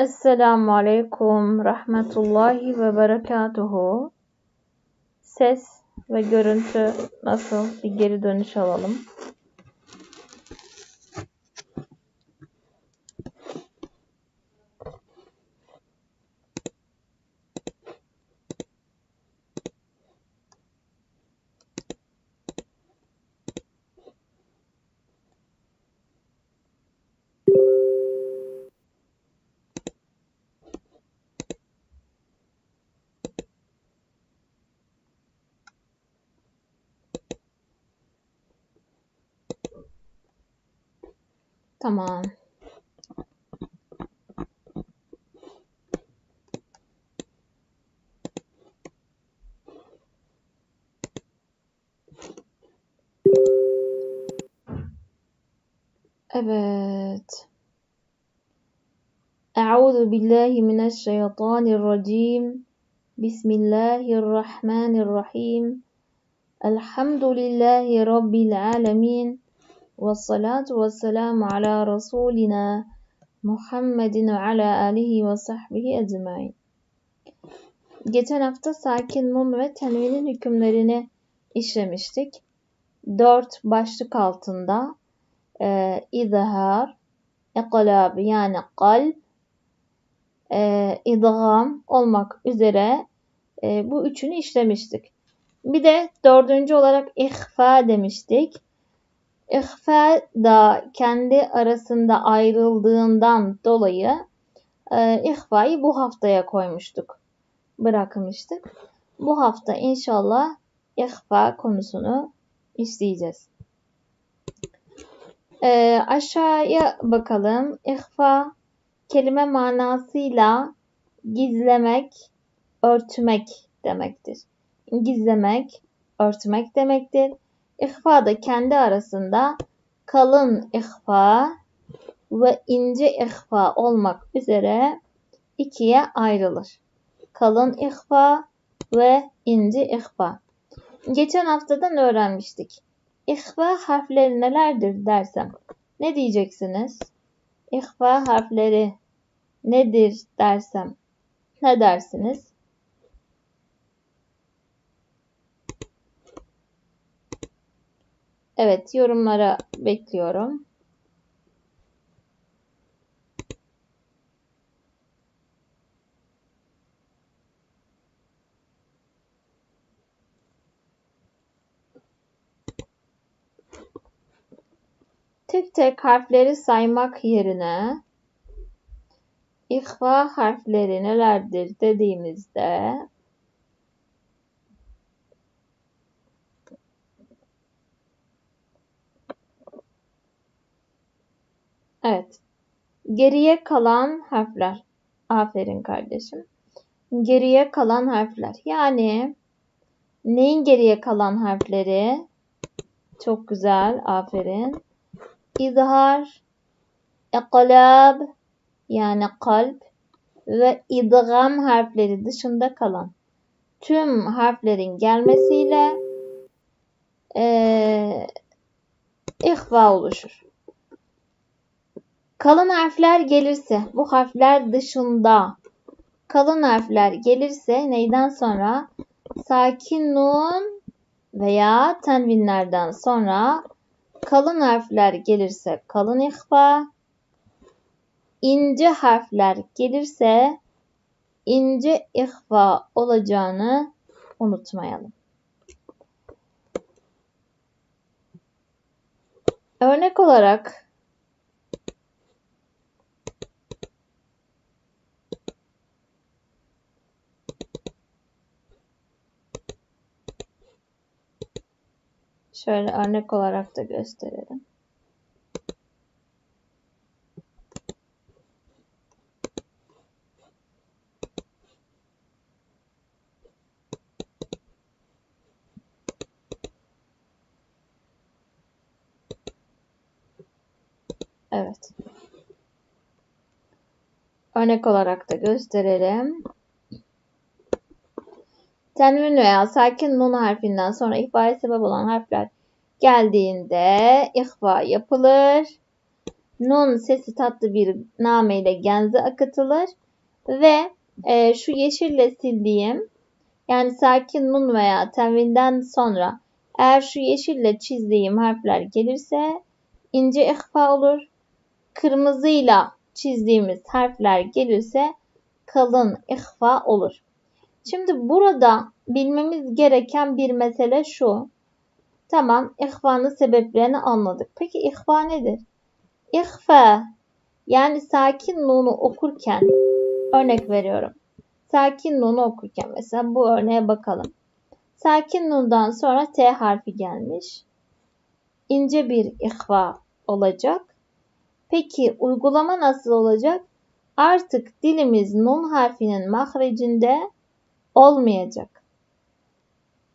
Esselamu Aleyküm Rahmetullahi ve Berekatuhu. Ses ve görüntü nasıl? Bir geri dönüş alalım. Come on. أبد أعوذ بالله من الشيطان الرجيم بسم الله الرحمن الرحيم الحمد لله رب العالمين ve selamu ala Rasulina Muhammedin ve ala alihi ve sahbihi ecmain. Geçen hafta sakin nun ve tenvinin hükümlerini işlemiştik. Dört başlık altında e, izhar, iqlab yani kalp, e, idgam olmak üzere e, bu üçünü işlemiştik. Bir de dördüncü olarak ihfa demiştik. İhfa da kendi arasında ayrıldığından dolayı e, ihfayı bu haftaya koymuştuk. Bırakmıştık. Bu hafta inşallah ihfa konusunu işleyeceğiz. E, aşağıya bakalım. İhfa kelime manasıyla gizlemek, örtmek demektir. Gizlemek, örtmek demektir. İhfa da kendi arasında kalın ihfa ve ince ihfa olmak üzere ikiye ayrılır. Kalın ihfa ve ince ihfa. Geçen haftadan öğrenmiştik. İhfa harfleri nelerdir dersem ne diyeceksiniz? İhfa harfleri nedir dersem ne dersiniz? Evet, yorumlara bekliyorum. Tek tek harfleri saymak yerine ihva harfleri nelerdir dediğimizde Evet. Geriye kalan harfler. Aferin kardeşim. Geriye kalan harfler. Yani neyin geriye kalan harfleri? Çok güzel. Aferin. İzhar, iqlab yani kalp ve idgam harfleri dışında kalan tüm harflerin gelmesiyle e, ihva oluşur. Kalın harfler gelirse bu harfler dışında. Kalın harfler gelirse neyden sonra? Sakin nun veya tenvinlerden sonra kalın harfler gelirse kalın ihfa. İnce harfler gelirse ince ihfa olacağını unutmayalım. Örnek olarak Şöyle örnek olarak da gösterelim. Evet. Örnek olarak da gösterelim. Tenvin veya sakin nun harfinden sonra ihfaya sebep olan harfler geldiğinde ihfa yapılır. nun sesi tatlı bir name ile genze akıtılır ve e, şu yeşille sildiğim yani sakin nun veya tenvinden sonra eğer şu yeşille çizdiğim harfler gelirse ince ihfa olur. Kırmızıyla çizdiğimiz harfler gelirse kalın ihfa olur. Şimdi burada bilmemiz gereken bir mesele şu. Tamam, ihfanın sebeplerini anladık. Peki ihfa nedir? İhfa yani sakin nunu okurken örnek veriyorum. Sakin nunu okurken mesela bu örneğe bakalım. Sakin nundan sonra T harfi gelmiş. İnce bir ihfa olacak. Peki uygulama nasıl olacak? Artık dilimiz nun harfinin mahrecinde olmayacak.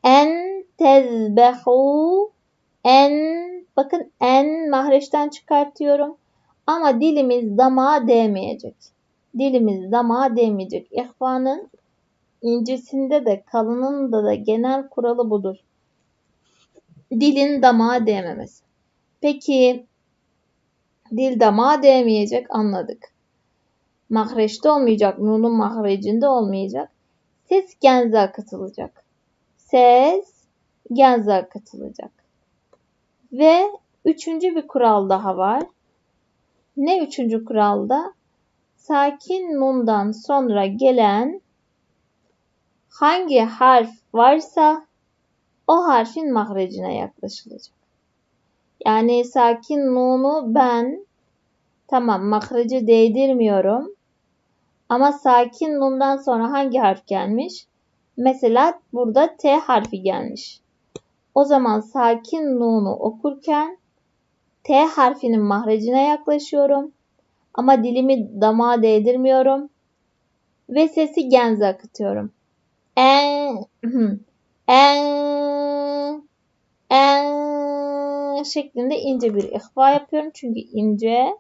En tezbehu en bakın en mahreçten çıkartıyorum. Ama dilimiz damağa değmeyecek. Dilimiz damağa değmeyecek. İhvanın incesinde de kalınında da genel kuralı budur. Dilin damağa değmemesi. Peki dil damağa değmeyecek anladık. Mahreçte olmayacak. Nunun mahrecinde olmayacak. Ses genze akıtılacak. Ses genze akıtılacak. Ve üçüncü bir kural daha var. Ne üçüncü kuralda? Sakin nundan sonra gelen hangi harf varsa o harfin mahrecine yaklaşılacak. Yani sakin nunu ben tamam mahreci değdirmiyorum. Ama sakin nundan sonra hangi harf gelmiş? Mesela burada T harfi gelmiş. O zaman sakin nunu okurken T harfinin mahrecine yaklaşıyorum. Ama dilimi damağa değdirmiyorum. Ve sesi genze akıtıyorum. En, en, en şeklinde ince bir ihva yapıyorum. Çünkü ince.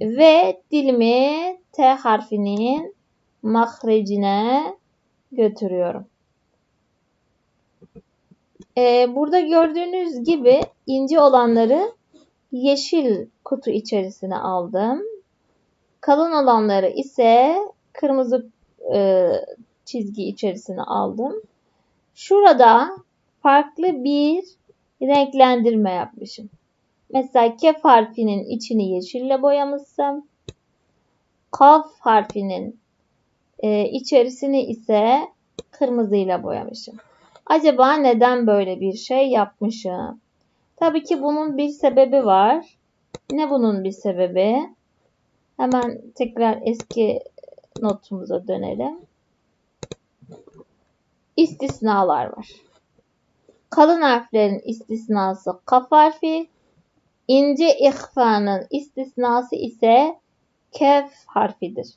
Ve dilimi T harfinin mahrecine götürüyorum. Ee, burada gördüğünüz gibi ince olanları yeşil kutu içerisine aldım. Kalın olanları ise kırmızı e, çizgi içerisine aldım. Şurada farklı bir renklendirme yapmışım. Mesela kef harfinin içini yeşille boyamışsam, kaf harfinin e, içerisini ise kırmızıyla boyamışım. Acaba neden böyle bir şey yapmışım? Tabii ki bunun bir sebebi var. Ne bunun bir sebebi? Hemen tekrar eski notumuza dönelim. İstisnalar var. Kalın harflerin istisnası kaf harfi, ince ihfanın istisnası ise kef harfidir.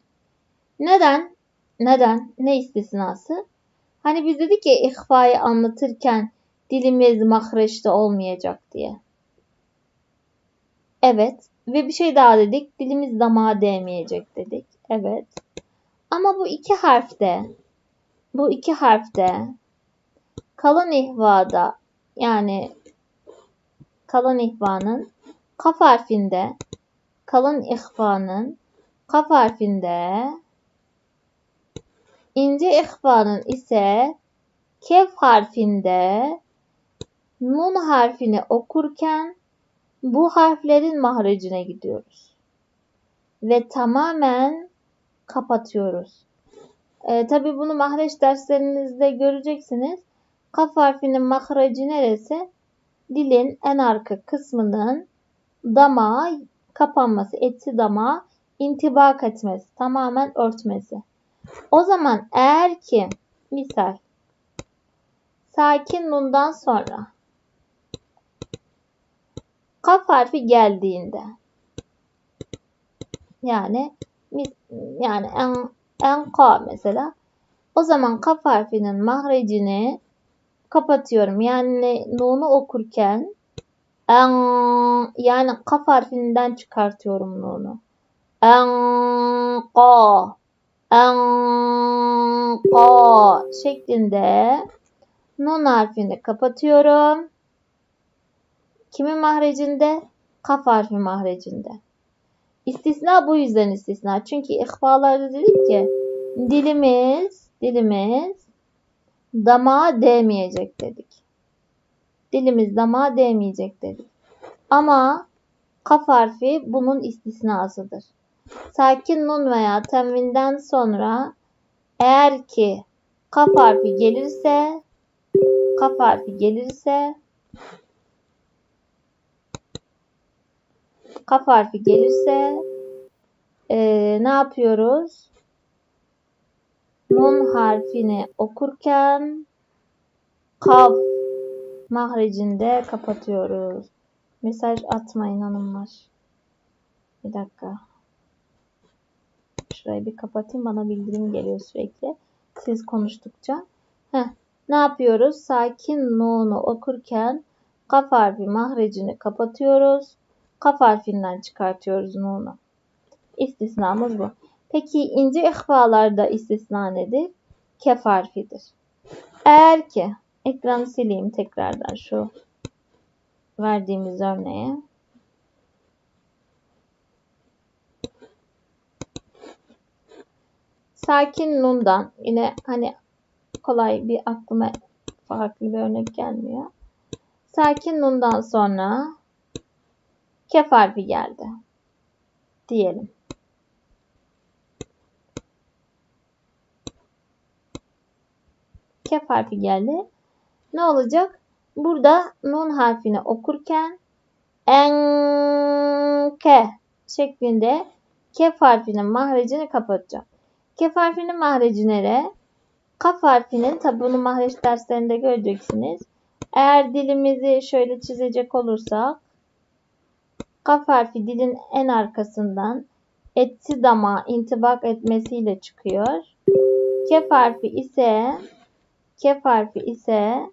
Neden? Neden? Ne istisnası? Hani biz dedik ya ihfayı anlatırken dilimiz mahreçte olmayacak diye. Evet. Ve bir şey daha dedik. Dilimiz damağa değmeyecek dedik. Evet. Ama bu iki harfte bu iki harfte kalın ihvada yani kalın ihvanın kaf harfinde kalın ihvanın kaf harfinde ince ihvanın ise kef harfinde nun harfini okurken bu harflerin mahrecine gidiyoruz. Ve tamamen kapatıyoruz. E, Tabi bunu mahreç derslerinizde göreceksiniz. Kaf harfinin mahreci neresi? Dilin en arka kısmının damağa kapanması, etsi damağa intibak etmesi, tamamen örtmesi. O zaman eğer ki misal sakin nundan sonra kaf harfi geldiğinde yani yani en en ka mesela o zaman kaf harfinin mahrecini kapatıyorum. Yani nunu okurken en yani kaf harfinden çıkartıyorum nunu. En ka en ka şeklinde nun harfini kapatıyorum. Kimin mahrecinde? Kaf harfi mahrecinde. İstisna bu yüzden istisna. Çünkü ihfalarda dedik ki dilimiz dilimiz damağa değmeyecek dedik. Dilimiz damağa değmeyecek dedik. Ama kaf harfi bunun istisnasıdır. Sakin nun veya tenvinden sonra eğer ki kaf harfi gelirse kaf harfi gelirse kaf harfi gelirse ee, ne yapıyoruz? Nun harfini okurken kaf mahrecinde kapatıyoruz. Mesaj atmayın hanımlar. Bir dakika. Şurayı bir kapatayım. Bana bildirim geliyor sürekli. Siz konuştukça. Heh. Ne yapıyoruz? Sakin nunu okurken kaf harfi mahrecini kapatıyoruz. Kaf harfinden çıkartıyoruz nunu. İstisnamız bu. Peki ince ihfalarda istisna nedir? Kef harfidir. Eğer ki ekranı sileyim tekrardan şu verdiğimiz örneğe. Sakin nundan yine hani kolay bir aklıma farklı bir örnek gelmiyor. Sakin nundan sonra kef harfi geldi. Diyelim. Kef harfi geldi. Ne olacak? Burada nun harfini okurken enke şeklinde kef harfinin mahrecini kapatacağım. Kef harfinin mahreci nere? Kaf harfinin tabi bunu mahreç derslerinde göreceksiniz. Eğer dilimizi şöyle çizecek olursak kaf harfi dilin en arkasından etsi dama intibak etmesiyle çıkıyor. Kef harfi ise kef harfi ise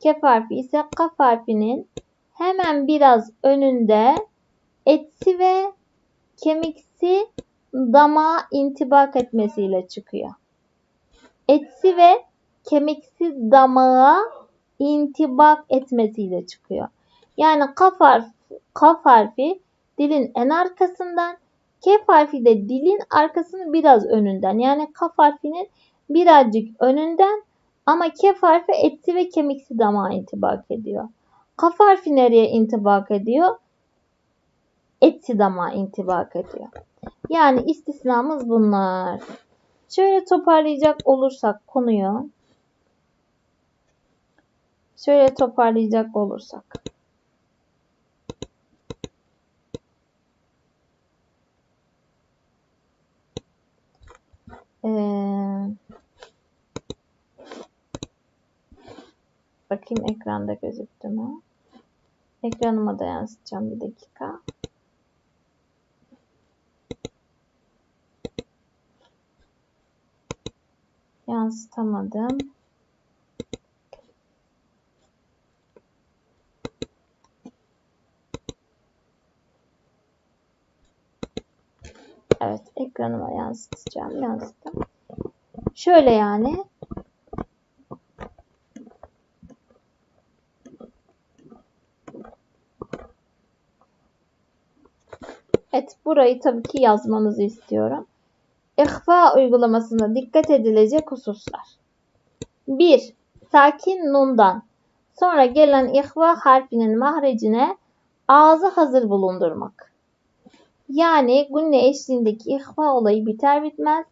kef harfi ise kaf harfinin hemen biraz önünde etsi ve kemiksi damağa intibak etmesiyle çıkıyor. Etsi ve kemiksi damağa intibak etmesiyle çıkıyor. Yani kaf harfi, kaf harfi dilin en arkasından, kef harfi de dilin arkasının biraz önünden. Yani kaf harfinin birazcık önünden ama kef harfi etsi ve kemiksi damağa intibak ediyor. Kaf harfi nereye intibak ediyor? Etsi damağa intibak ediyor. Yani istisnamız bunlar. Şöyle toparlayacak olursak konuyu. Şöyle toparlayacak olursak. Ee, bakayım ekranda gözüktü mü? Ekranıma da yansıtacağım bir dakika. Yansıtamadım. Evet ekranıma yansıtacağım. Yansıttım. Şöyle yani. Evet burayı tabii ki yazmanızı istiyorum. İhfa uygulamasında dikkat edilecek hususlar. 1. Sakin nundan sonra gelen ihva harfinin mahrecine ağzı hazır bulundurmak. Yani gunne eşliğindeki ihva olayı biter bitmez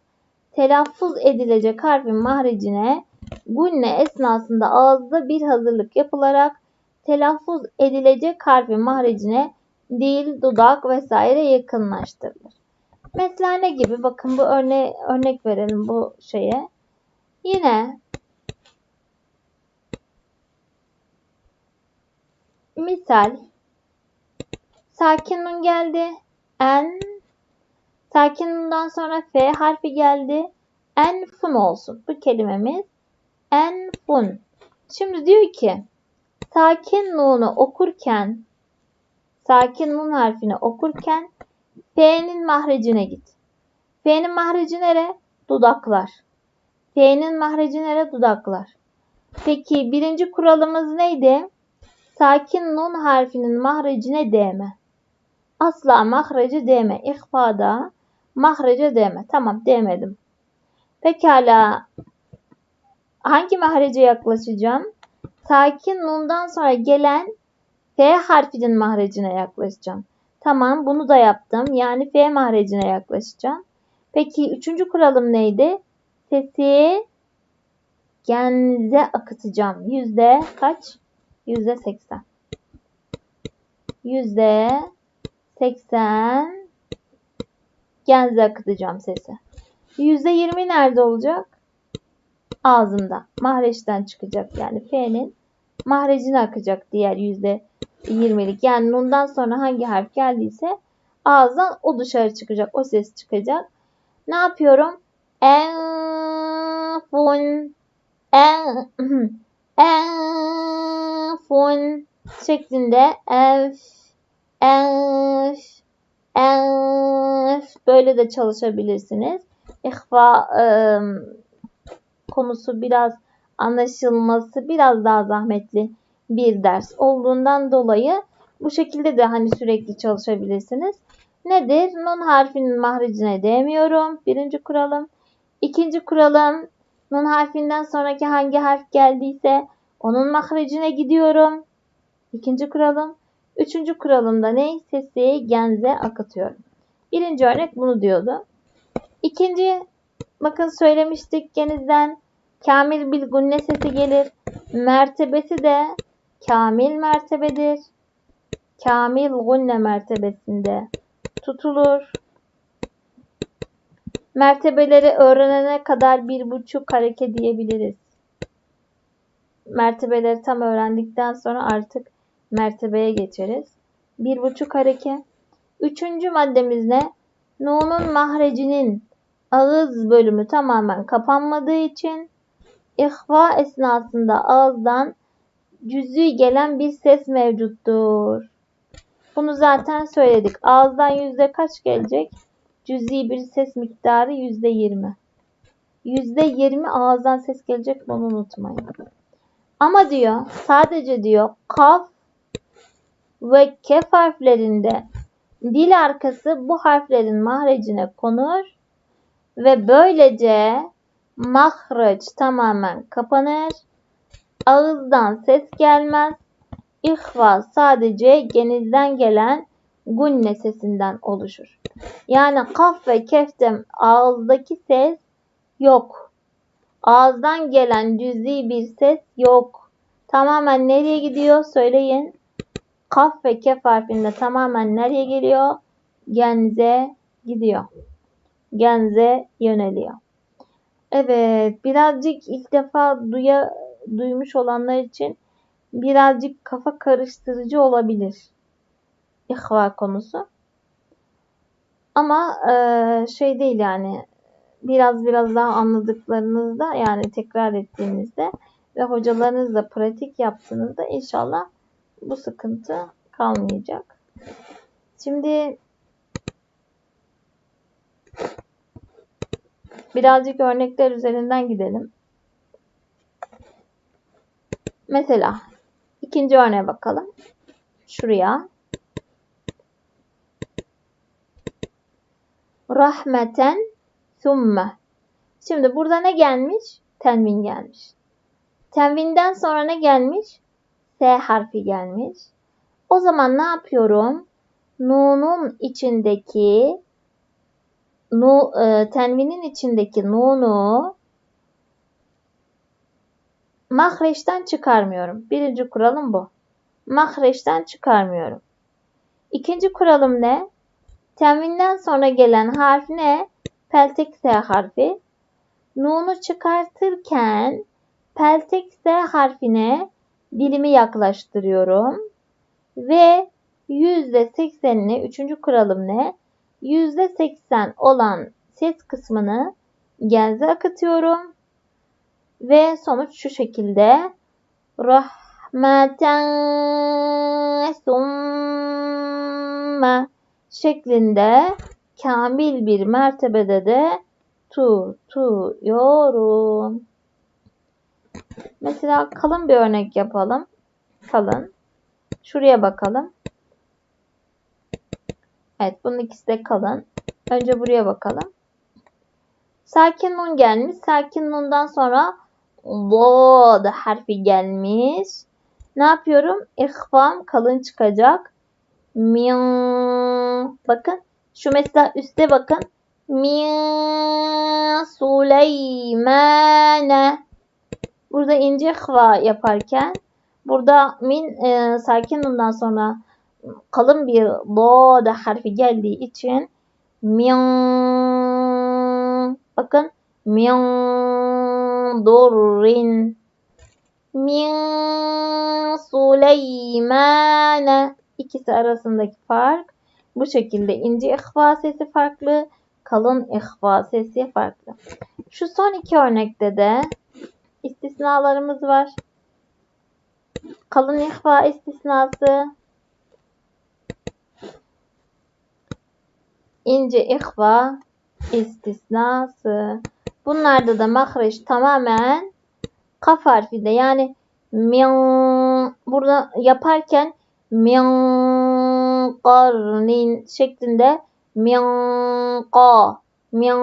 telaffuz edilecek harfin mahrecine gunne esnasında ağızda bir hazırlık yapılarak telaffuz edilecek harfin mahrecine dil, dudak vesaire yakınlaştırılır. Mesela ne gibi? Bakın bu örne örnek verelim bu şeye. Yine misal sakin nun geldi. En sakin nundan sonra F harfi geldi. En fun olsun. Bu kelimemiz en fun. Şimdi diyor ki sakin nunu okurken sakin nun harfini okurken F'nin mahrecine git. F'nin mahreci nere? Dudaklar. F'nin mahreci nere? Dudaklar. Peki birinci kuralımız neydi? Sakin nun harfinin mahrecine değme. Asla mahreci değme. İhfada mahrece değme. Tamam değmedim. Pekala. Hangi mahrece yaklaşacağım? Sakin nundan sonra gelen F harfinin mahrecine yaklaşacağım. Tamam bunu da yaptım. Yani F mahrecine yaklaşacağım. Peki üçüncü kuralım neydi? Sesi genze akıtacağım. Yüzde kaç? Yüzde seksen. Yüzde seksen genze akıtacağım sesi. Yüzde yirmi nerede olacak? Ağzımda. Mahreçten çıkacak. Yani F'nin mahrecine akacak diğer yüzde 20'lik. Yani nundan sonra hangi harf geldiyse ağızdan o dışarı çıkacak. O ses çıkacak. Ne yapıyorum? Enfun en enfun şeklinde ef ef ef böyle de çalışabilirsiniz. İhfa ıı, konusu biraz anlaşılması biraz daha zahmetli bir ders olduğundan dolayı bu şekilde de hani sürekli çalışabilirsiniz. Nedir? Nun harfinin mahrecine değmiyorum. Birinci kuralım. İkinci kuralım. Nun harfinden sonraki hangi harf geldiyse onun mahrecine gidiyorum. İkinci kuralım. Üçüncü kuralımda ne? Sesi genze akıtıyorum. Birinci örnek bunu diyordu. İkinci bakın söylemiştik genizden kamil bir gunne sesi gelir. Mertebesi de kamil mertebedir. Kamil gunne mertebesinde tutulur. Mertebeleri öğrenene kadar bir buçuk hareke diyebiliriz. Mertebeleri tam öğrendikten sonra artık mertebeye geçeriz. Bir buçuk hareke. Üçüncü maddemiz ne? Nun'un mahrecinin ağız bölümü tamamen kapanmadığı için ihva esnasında ağızdan cüz'i gelen bir ses mevcuttur. Bunu zaten söyledik. Ağızdan yüzde kaç gelecek? Cüz'i bir ses miktarı yüzde yirmi. Yüzde yirmi ağızdan ses gelecek bunu unutmayın. Ama diyor sadece diyor kaf ve kef harflerinde dil arkası bu harflerin mahrecine konur ve böylece mahreç tamamen kapanır. Ağızdan ses gelmez. İhva sadece genizden gelen gunne sesinden oluşur. Yani kaf ve kefte ağızdaki ses yok. Ağızdan gelen cüzi bir ses yok. Tamamen nereye gidiyor söyleyin. Kaf ve kef harfinde tamamen nereye geliyor? Genze gidiyor. Genze yöneliyor. Evet, birazcık ilk defa duya, duymuş olanlar için birazcık kafa karıştırıcı olabilir. İhva konusu. Ama e, şey değil yani biraz biraz daha anladıklarınızda yani tekrar ettiğinizde ve hocalarınızla pratik yaptığınızda inşallah bu sıkıntı kalmayacak. Şimdi birazcık örnekler üzerinden gidelim. Mesela ikinci örneğe bakalım. Şuraya. Rahmeten thumme. Şimdi burada ne gelmiş? Tenvin gelmiş. Tenvinden sonra ne gelmiş? S harfi gelmiş. O zaman ne yapıyorum? Nun'un içindeki nu, e, tenvinin içindeki nunu mahreçten çıkarmıyorum. Birinci kuralım bu. Mahreçten çıkarmıyorum. İkinci kuralım ne? Tenvinden sonra gelen harf ne? Peltek S harfi. Nunu çıkartırken peltek S harfine dilimi yaklaştırıyorum. Ve %80'ini, üçüncü kuralım ne? %80 olan ses kısmını genze akıtıyorum. Ve sonuç şu şekilde. Rahmeten summe şeklinde kamil bir mertebede de tutuyorum. Mesela kalın bir örnek yapalım. Kalın. Şuraya bakalım. Evet bunun ikisi de kalın. Önce buraya bakalım. Sakin nun gelmiş. Sakin nundan sonra Lod harfi gelmiş. Ne yapıyorum? İhfam kalın çıkacak. Min. Bakın. Şu mesela üstte bakın. Min Süleymane. Burada ince hva yaparken burada min e, sakin nundan sonra kalın bir da harfi geldiği için min bakın min durrin min Süleymane ikisi arasındaki fark bu şekilde ince ihva sesi farklı kalın ihva sesi farklı. Şu son iki örnekte de istisnalarımız var. Kalın ihva istisnası ince ihva istisnası. Bunlarda da mahreç tamamen kaf harfinde yani min burada yaparken min qarnin şeklinde min min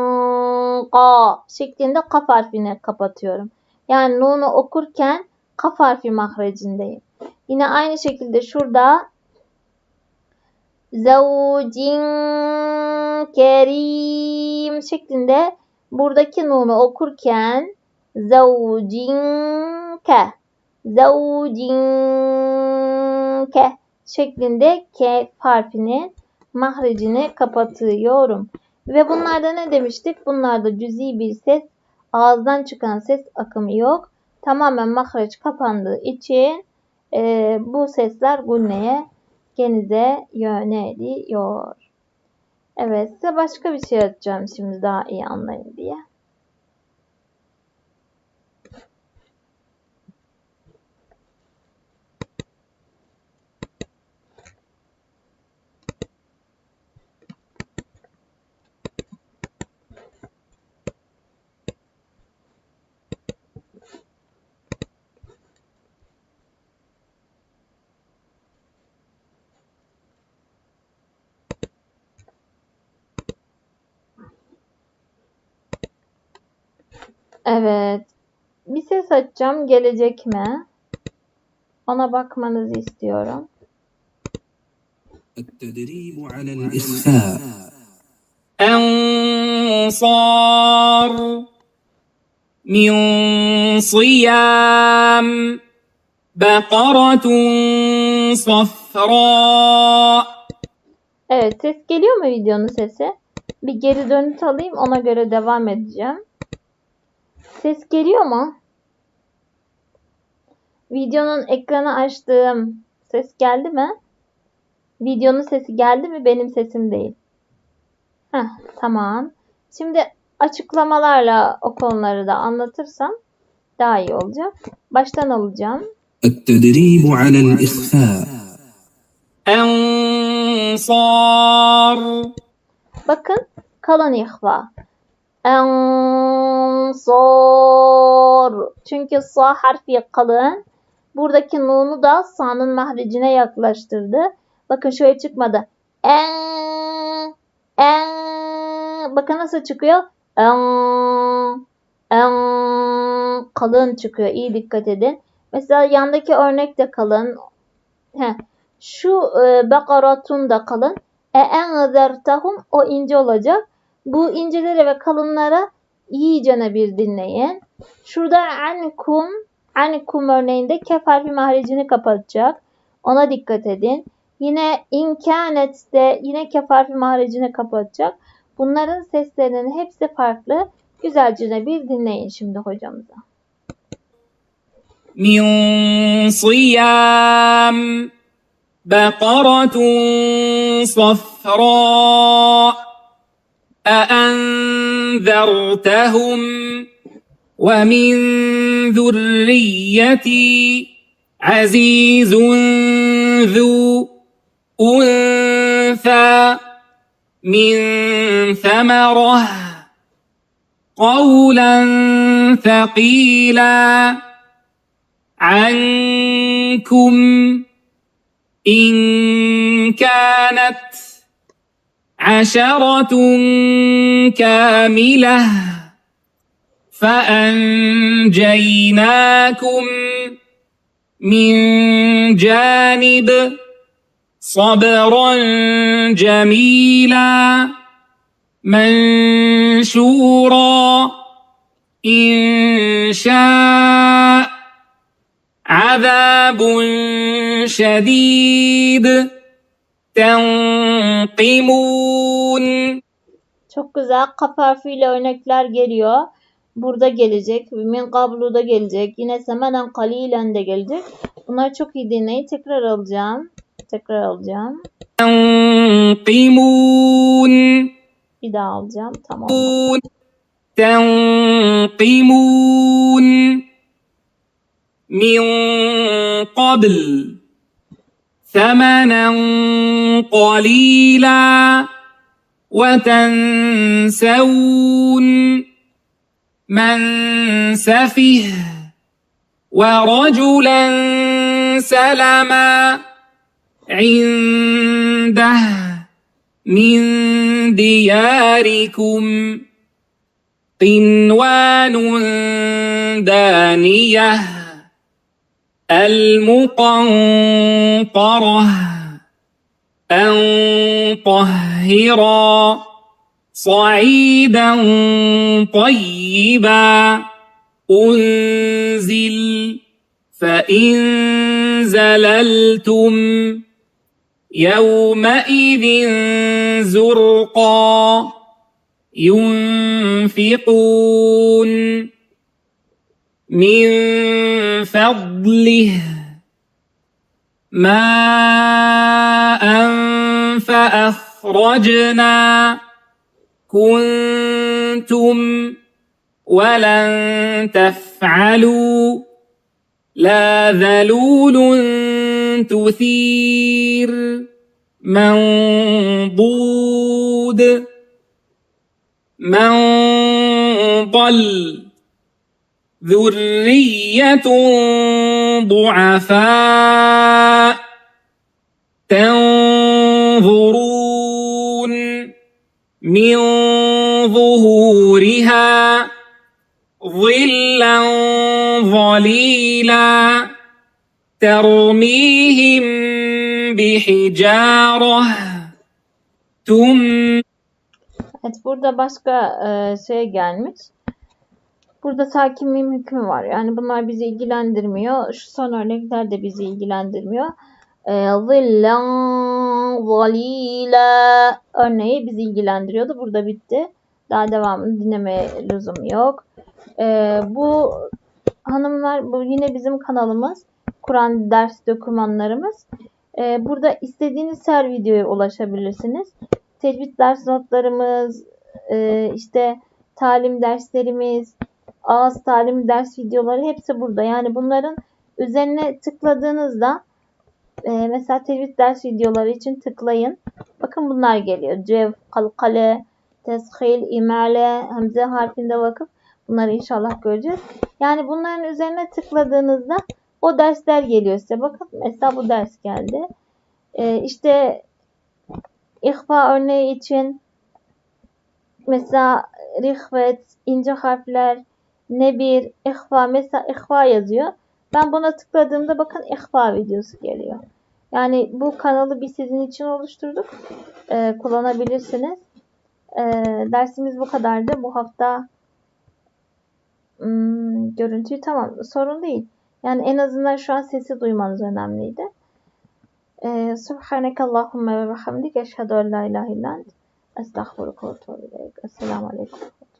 qa şeklinde kaf harfini kapatıyorum. Yani nunu okurken kaf harfi mahrecindeyim. Yine aynı şekilde şurada Zavcin kerim şeklinde buradaki nunu okurken zavcinke zavcinke şeklinde k harfinin mahrecini kapatıyorum. Ve bunlarda ne demiştik? Bunlarda cüzi bir ses, ağızdan çıkan ses akımı yok. Tamamen mahreç kapandığı için e, bu sesler gunneye genize yöneliyor. Evet size başka bir şey atacağım şimdi daha iyi anlayın diye. Evet. Bir ses açacağım. Gelecek mi? Ona bakmanızı istiyorum. التدريب على الإخفاء أنصار من صيام بقرة صفراء Evet ses geliyor mu videonun sesi? Bir geri dönüt alayım ona göre devam edeceğim. Ses geliyor mu? Videonun ekranı açtığım ses geldi mi? Videonun sesi geldi mi? Benim sesim değil. Heh, tamam. Şimdi açıklamalarla o konuları da anlatırsam daha iyi olacak. Baştan alacağım. التدريب على الإخفاء أنصار Bakın kalın ihva. Ensor. Çünkü sa harfi kalın. Buradaki nunu da sa'nın mahrecine yaklaştırdı. Bakın şöyle çıkmadı. En, en. Bakın nasıl çıkıyor? En, en. Kalın çıkıyor. İyi dikkat edin. Mesela yandaki örnek de kalın. Heh. Şu e, bakaratun da kalın. E enzertahum o ince olacak. Bu incelere ve kalınlara iyicene bir dinleyin. Şurada ankum ankum örneğinde kef harfi mahrecini kapatacak. Ona dikkat edin. Yine inkanette yine kef harfi mahrecini kapatacak. Bunların seslerinin hepsi farklı. Güzelce bir dinleyin şimdi hocamıza. من صيام بقرة صفراء أأنذرتهم ومن ذريتي عزيز ذو أنثى من ثمرة قولا ثقيلا عنكم إن كانت عشرة كاملة فأنجيناكم من جانب صبرا جميلا منشورا. إن شاء عذاب شديد. تنقمون Çok güzel kaf harfiyle örnekler geliyor. Burada gelecek. Min kablu da gelecek. Yine semenen kalilen de gelecek. Bunları çok iyi dinleyin. Tekrar alacağım. Tekrar alacağım. تنقمون Bir daha alacağım. Tamam. تنقمون من قبل ثمنا قليلا وتنسون من سفه ورجلا سلما عنده من دياركم قنوان دانية المقنطرة أن طهرا صعيدا طيبا أنزل فإن زللتم يومئذ زرقا ينفقون من فضله ماء فأخرجنا. كنتم ولن تفعلوا. لا ذلول تثير منضود. من ضل ذرية ضعفاء تنظرون من ظهورها ظلا ظليلا ترميهم بحجارة ثم Evet burada başka e, şey gelmiş. Burada sakin mim hükmü var. Yani bunlar bizi ilgilendirmiyor. Şu son örnekler de bizi ilgilendirmiyor. E, Zillan zalila örneği bizi ilgilendiriyordu. Burada bitti. Daha devamını dinlemeye lüzum yok. E, bu hanımlar bu yine bizim kanalımız. Kur'an ders dokümanlarımız. E, burada istediğiniz her videoya ulaşabilirsiniz tecvid ders notlarımız, e, işte talim derslerimiz, ağız talim ders videoları hepsi burada. Yani bunların üzerine tıkladığınızda e, mesela tecvid ders videoları için tıklayın. Bakın bunlar geliyor. Cev, kalkale, teshil, imale, hamze harfinde vakıf. Bunları inşallah göreceğiz. Yani bunların üzerine tıkladığınızda o dersler geliyor size. Bakın mesela bu ders geldi. E, işte İhfa örneği için mesela rihvet, ince harfler, nebir, ihfa mesela ihfa yazıyor. Ben buna tıkladığımda bakın ihfa videosu geliyor. Yani bu kanalı biz sizin için oluşturduk. Ee, kullanabilirsiniz. Ee, dersimiz bu kadardı. Bu hafta hmm, görüntüyü tamam sorun değil. Yani en azından şu an sesi duymanız önemliydi. Ee, Subhaneke Allahümme ve bihamdik. Eşhedü en la ilahe illa ent. Estağfurullah. Esselamu aleyküm.